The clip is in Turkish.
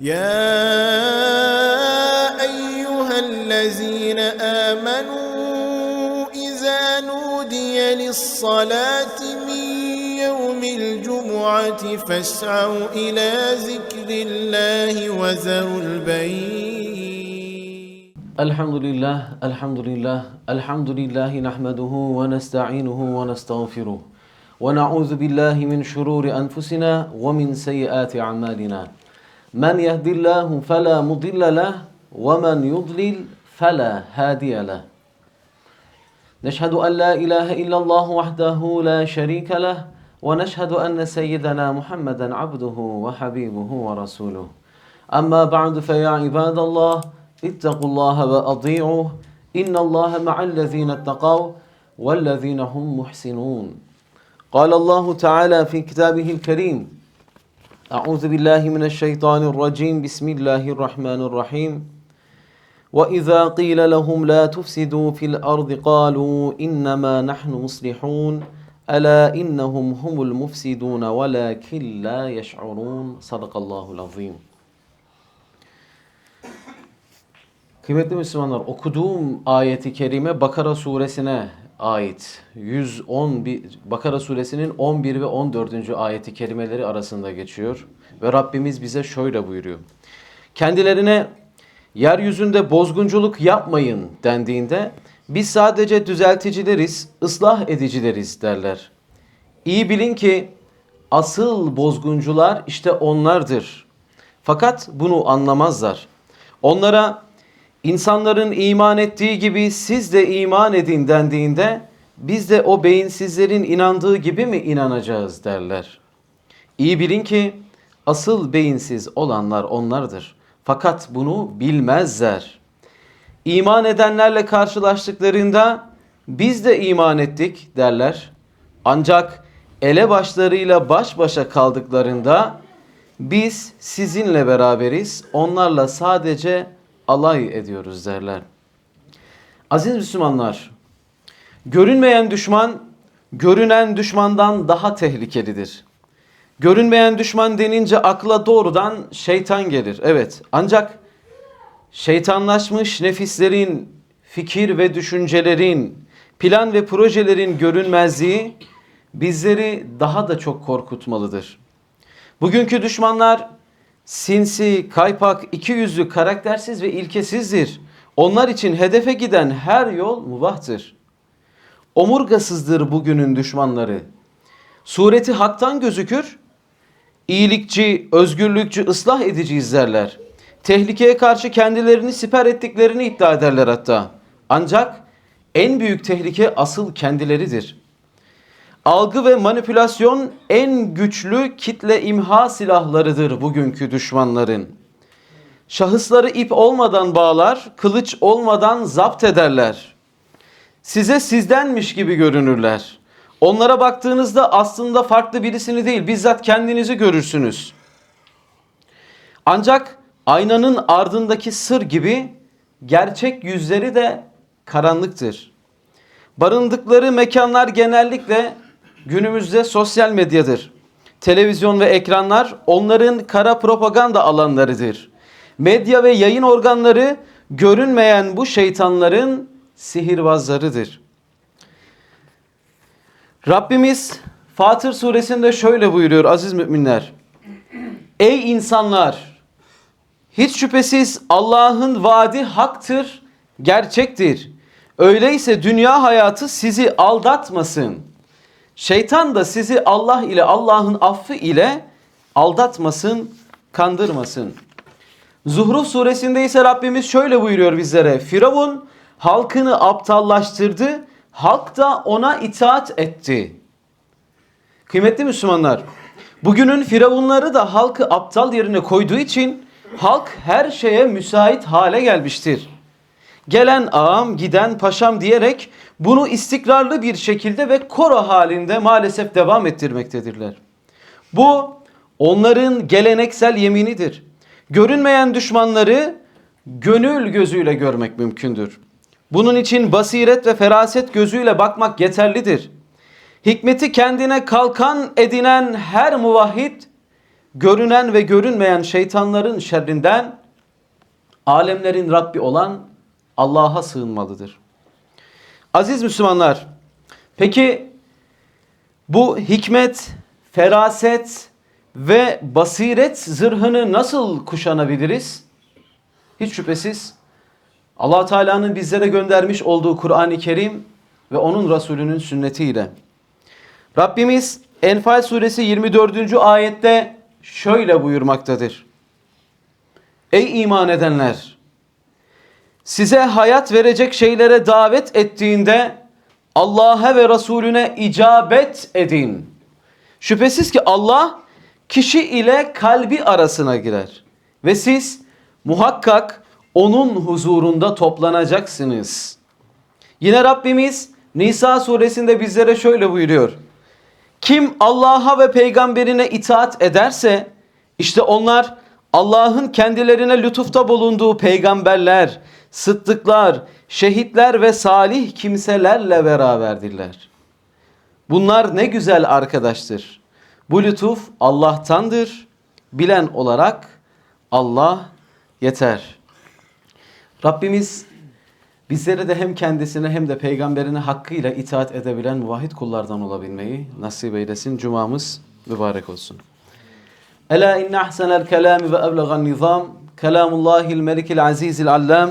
يا أيها الذين آمنوا إذا نودي للصلاة من يوم الجمعة فاسعوا إلى ذكر الله وذروا البيع الحمد لله الحمد لله الحمد لله نحمده ونستعينه ونستغفره ونعوذ بالله من شرور أنفسنا ومن سيئات أعمالنا. من يهد الله فلا مضل له ومن يضلل فلا هادي له. نشهد أن لا إله إلا الله وحده لا شريك له ونشهد أن سيدنا محمدا عبده وحبيبه ورسوله. أما بعد فيا عباد الله اتقوا الله وأطيعوه إن الله مع الذين اتقوا والذين هم محسنون. قال الله تعالى في كتابه الكريم Euzu billahi mineşşeytanirracim. Bismillahirrahmanirrahim. Ve izâ qîle lehum lâ tufsidû fil ardı qâlû innemâ nahnu muslihûn. Ela innehum humul mufsidûn velâkin lâ yeş'urûn. Sadakallâhul azîm. Kıymetli Müslümanlar okuduğum ayeti kerime Bakara suresine ait 111 Bakara suresinin 11 ve 14. ayeti kerimeleri arasında geçiyor ve Rabbimiz bize şöyle buyuruyor. Kendilerine yeryüzünde bozgunculuk yapmayın dendiğinde biz sadece düzelticileriz, ıslah edicileriz derler. İyi bilin ki asıl bozguncular işte onlardır. Fakat bunu anlamazlar. Onlara insanların iman ettiği gibi siz de iman edin dendiğinde biz de o beyinsizlerin inandığı gibi mi inanacağız derler. İyi bilin ki asıl beyinsiz olanlar onlardır. Fakat bunu bilmezler. İman edenlerle karşılaştıklarında biz de iman ettik derler. Ancak elebaşlarıyla baş başa kaldıklarında biz sizinle beraberiz, onlarla sadece alay ediyoruz derler. Aziz Müslümanlar, görünmeyen düşman görünen düşmandan daha tehlikelidir. Görünmeyen düşman denince akla doğrudan şeytan gelir. Evet ancak şeytanlaşmış nefislerin, fikir ve düşüncelerin, plan ve projelerin görünmezliği bizleri daha da çok korkutmalıdır. Bugünkü düşmanlar sinsi, kaypak, iki yüzlü, karaktersiz ve ilkesizdir. Onlar için hedefe giden her yol mubahtır. Omurgasızdır bugünün düşmanları. Sureti haktan gözükür, iyilikçi, özgürlükçü, ıslah edici izlerler. Tehlikeye karşı kendilerini siper ettiklerini iddia ederler hatta. Ancak en büyük tehlike asıl kendileridir. Algı ve manipülasyon en güçlü kitle imha silahlarıdır bugünkü düşmanların. Şahısları ip olmadan bağlar, kılıç olmadan zapt ederler. Size sizdenmiş gibi görünürler. Onlara baktığınızda aslında farklı birisini değil, bizzat kendinizi görürsünüz. Ancak aynanın ardındaki sır gibi gerçek yüzleri de karanlıktır. Barındıkları mekanlar genellikle günümüzde sosyal medyadır. Televizyon ve ekranlar onların kara propaganda alanlarıdır. Medya ve yayın organları görünmeyen bu şeytanların sihirbazlarıdır. Rabbimiz Fatır suresinde şöyle buyuruyor aziz müminler. Ey insanlar! Hiç şüphesiz Allah'ın vaadi haktır, gerçektir. Öyleyse dünya hayatı sizi aldatmasın. Şeytan da sizi Allah ile Allah'ın affı ile aldatmasın, kandırmasın. Zuhruf suresinde ise Rabbimiz şöyle buyuruyor bizlere. Firavun halkını aptallaştırdı, halk da ona itaat etti. Kıymetli Müslümanlar, bugünün firavunları da halkı aptal yerine koyduğu için halk her şeye müsait hale gelmiştir. Gelen ağam, giden paşam diyerek bunu istikrarlı bir şekilde ve koro halinde maalesef devam ettirmektedirler. Bu onların geleneksel yeminidir. Görünmeyen düşmanları gönül gözüyle görmek mümkündür. Bunun için basiret ve feraset gözüyle bakmak yeterlidir. Hikmeti kendine kalkan edinen her muvahhid görünen ve görünmeyen şeytanların şerrinden alemlerin Rabbi olan Allah'a sığınmalıdır. Aziz Müslümanlar, peki bu hikmet, feraset ve basiret zırhını nasıl kuşanabiliriz? Hiç şüphesiz Allah Teala'nın bizlere göndermiş olduğu Kur'an-ı Kerim ve onun Resulünün sünnetiyle. Rabbimiz Enfal suresi 24. ayette şöyle buyurmaktadır. Ey iman edenler! Size hayat verecek şeylere davet ettiğinde Allah'a ve Resulüne icabet edin. Şüphesiz ki Allah kişi ile kalbi arasına girer. Ve siz muhakkak onun huzurunda toplanacaksınız. Yine Rabbimiz Nisa suresinde bizlere şöyle buyuruyor. Kim Allah'a ve peygamberine itaat ederse işte onlar Allah'ın kendilerine lütufta bulunduğu peygamberler, sıddıklar, şehitler ve salih kimselerle beraberdirler. Bunlar ne güzel arkadaştır. Bu lütuf Allah'tandır. Bilen olarak Allah yeter. Rabbimiz bizlere de hem kendisine hem de peygamberine hakkıyla itaat edebilen muvahhid kullardan olabilmeyi nasip eylesin. Cumamız mübarek olsun. Ela inne ahsenel kelami ve eblegan nizam kelamullahil melikil azizil allam